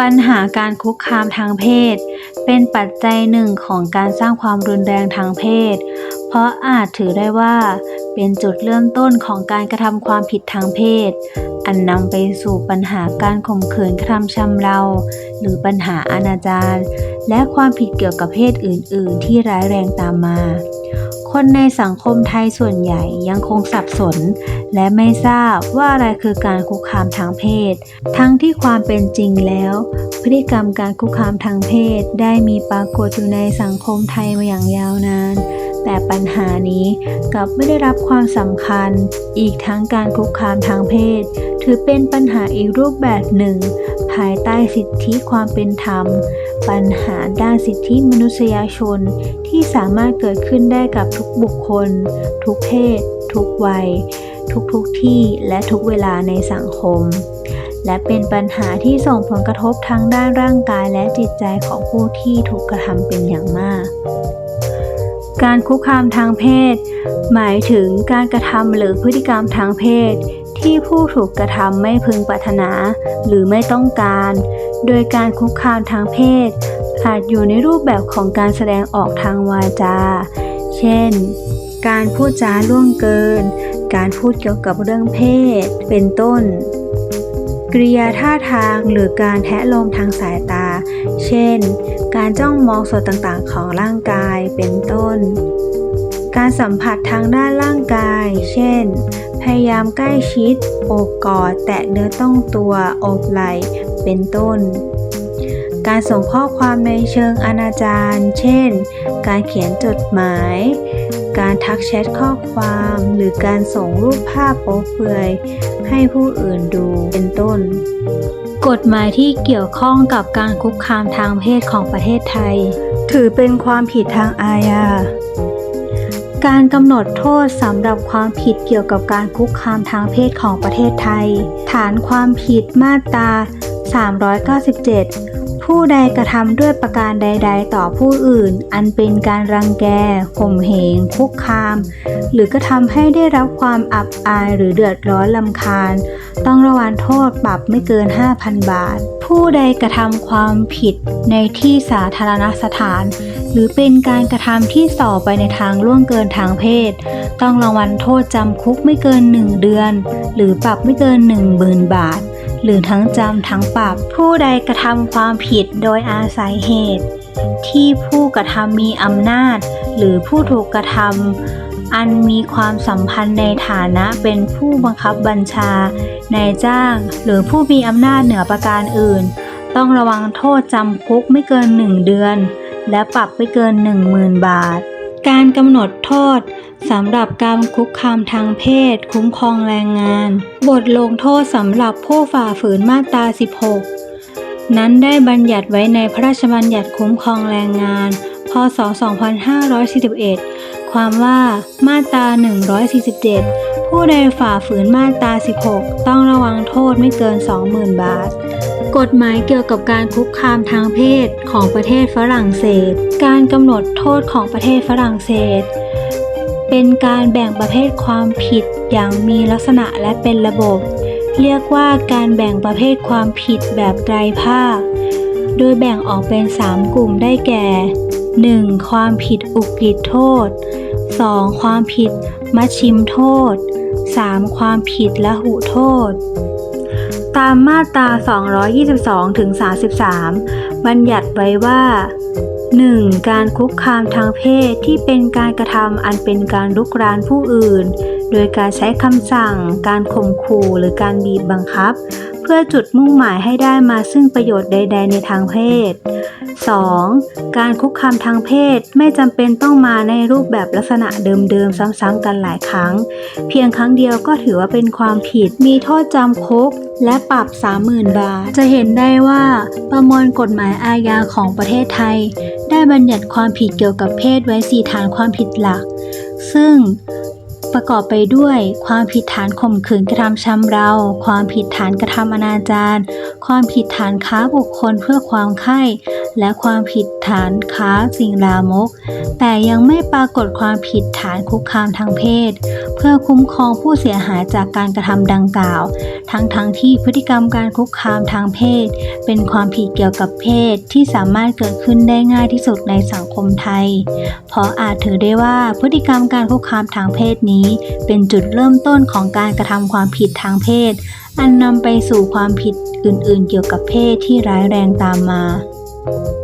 ปัญหาการคุกคามทางเพศ เป็นปัจจัยหนึ่งของการสร้างความรุนแรงทางเพศ เพราะอาจถือได้ว่า เป็นจุดเริ่มต้นของการกระทำความผิดทางเพศ อันนำไปสู่ปัญหาการข่มขืนกระทำชำเรา หรือปัญหาอนาจารและความผิดเกี่ยวกับเพศอื่น ๆ ที่ร้ายแรงตามมา คนในสังคมไทยส่วนใหญ่ยังคงสับสน และไม่ทราบว่าอะไรคือการคุกคามทางเพศ ทั้งที่ความเป็นจริงแล้ว พฤติกรรมการคุกคามทางเพศได้มีปรากฏอยู่ในสังคมไทยมาอย่างยาวนานแต่ปัญหานี้กลับไม่ได้รับความสำคัญ อีกทั้งการคุกคามทางเพศ ถือเป็นปัญหาอีกรูปแบบหนึ่ง ภายใต้สิทธิความเป็นธรรม ปัญหาด้านสิทธิมนุษยชนที่สามารถเกิดขึ้นได้กับทุกบุคคล ทุกเพศ ทุกวัย ทุกๆทที่และทุกเวลาในสังคม และเป็นปัญหาที่ส่งผลกระทบทั้งด้านร่างกายและจิตใจของผู้ที่ถูกกระทำเป็นอย่างมากการคุกคามทางเพศ หมายถึงการกระทำหรือพฤติกรรมทางเพศ ที่ผู้ถูกกระทำไม่พึงปรารถนา หรือไม่ต้องการ โดยการคุกคามทางเพศ อาจอยู่ในรูปแบบของการแสดงออกทางวาจา เช่น การพูดจาล่วงเกิน การพูดเกี่ยวกับเรื่องเพศ เป็นต้น กริยาท่าทางหรือการแทะลมทางสายตา เช่น การจ้องมองส่วนต่างๆ ของร่างกาย เป็นต้น การสัมผัสทางด้านร่างกาย เช่น พยายามใกล้ชิด โอบกอด แตะเนื้อต้องตัว โอบไหล่ เป็นต้น การส่งข้อความในเชิงอนาจารเช่น การเขียนจดหมาย การทักแชทข้อความ หรือการส่งรูปภาพโป๊เปลือยให้ผู้อื่นดูเป็นต้น กฎหมายที่เกี่ยวข้องกับการคุกคามทางเพศของประเทศไทย ถือเป็นความผิดทางอาญาการกำหนดโทษสำหรับความผิดเกี่ยวกับการคุกคามทางเพศของประเทศไทย ฐานความผิดมาตรา 397 ผู้ใดกระทำด้วยประการใด ๆ ต่อผู้อื่น อันเป็นการรังแก ข่มเหง คุกคาม หรือกระทำให้ได้รับความอับอายหรือเดือดร้อนลำคาญ ต้องระวังโทษปรับไม่เกิน 5,000 บาท ผู้ใดกระทำความผิดในที่สาธารณสถาน หรือเป็นการกระทำที่ส่อไปในทางล่วงเกินทางเพศ ต้องระวังโทษจำคุกไม่เกิน 1 เดือน หรือปรับไม่เกิน 10,000 บาท หรือทั้งจำทั้งปรับ ผู้ใดกระทำความผิดโดยอาศัยเหตุ ที่ผู้กระทำมีอำนาจ หรือผู้ถูกกระทำอันมีความสัมพันธ์ในฐานะเป็นผู้บังคับบัญชา นายจ้าง หรือผู้มีอำนาจเหนือประการอื่น ต้องระวังโทษจำคุกไม่เกิน 1 เดือน และปรับไม่เกิน 10,000 บาท การกำหนดโทษ สำหรับการคุกคามทางเพศ คุ้มครองแรงงาน บทลงโทษสำหรับผู้ฝ่าฝืนมาตรา 16 นั้นได้บัญญัติไว้ในพระราชบัญญัติคุ้มครองแรงงาน พศ 2541 ความว่ามาตรา 147 ผู้ใดฝ่าฝืนมาตรา 16 ต้องระวังโทษไม่เกิน 20,000 บาทกฎหมายเกี่ยวกับการคุกคามทางเพศของประเทศฝรั่งเศส การกำหนดโทษของประเทศฝรั่งเศส เป็นการแบ่งประเภทความผิดอย่างมีลักษณะและเป็นระบบ เรียกว่าการแบ่งประเภทความผิดแบบไตรภาค โดยแบ่งออกเป็น 3 กลุ่มได้แก่ 1. ความผิดอุกฤษโทษ 2. ความผิดมัชชิมโทษ 3. ความผิดละหุโทษ ตามมาตรา 222ถึง33 บัญญัติไว้ว่า 1. การคุกคามทางเพศที่เป็นการกระทำอันเป็นการลุกรานผู้อื่น โดยการใช้คำสั่ง การข่มขู่หรือการบีบบังคับ เพื่อจุดมุ่งหมายให้ได้มาซึ่งประโยชน์ใด ๆ ในทางเพศ 2. การคุกคามทางเพศไม่จำเป็นต้องมาในรูปแบบลักษณะเดิมๆ ซ้ำๆกันหลายครั้ง เพียงครั้งเดียวก็ถือว่าเป็นความผิด มีโทษจำคุกและปรับ 30,000 บาท จะเห็นได้ว่าประมวลกฎหมายอาญาของประเทศไทย ได้บัญญัติความผิดเกี่ยวกับเพศไว้4ฐานความผิดหลัก ซึ่งประกอบไปด้วยความผิดฐานข่มขืนกระทำชำเรา ความผิดฐานกระทำอนาจารความผิดฐานค้าบุคคลเพื่อความไข้และความผิดฐานค้าสิ่งลามก แต่ยังไม่ปรากฏความผิดฐานคุกคามทางเพศ เพื่อคุ้มครองผู้เสียหายจากการกระทำดังกล่าว ทั้งๆทที่พฤติกรรมการคุกคามทางเพศ เป็นความผิดเกี่ยวกับเพศที่สามารถเกิดขึ้นได้ง่ายที่สุดในสังคมไทย เพราะอาจถือได้ว่าพฤติกรรมการคุกคามทางเพศนี้ เป็นจุดเริ่มต้นของการกระทำความผิดทางเพศ อันนำไปสู่ความผิดอื่นๆ เกี่ยวกับเพศที่ร้ายแรงตามมา Thank you.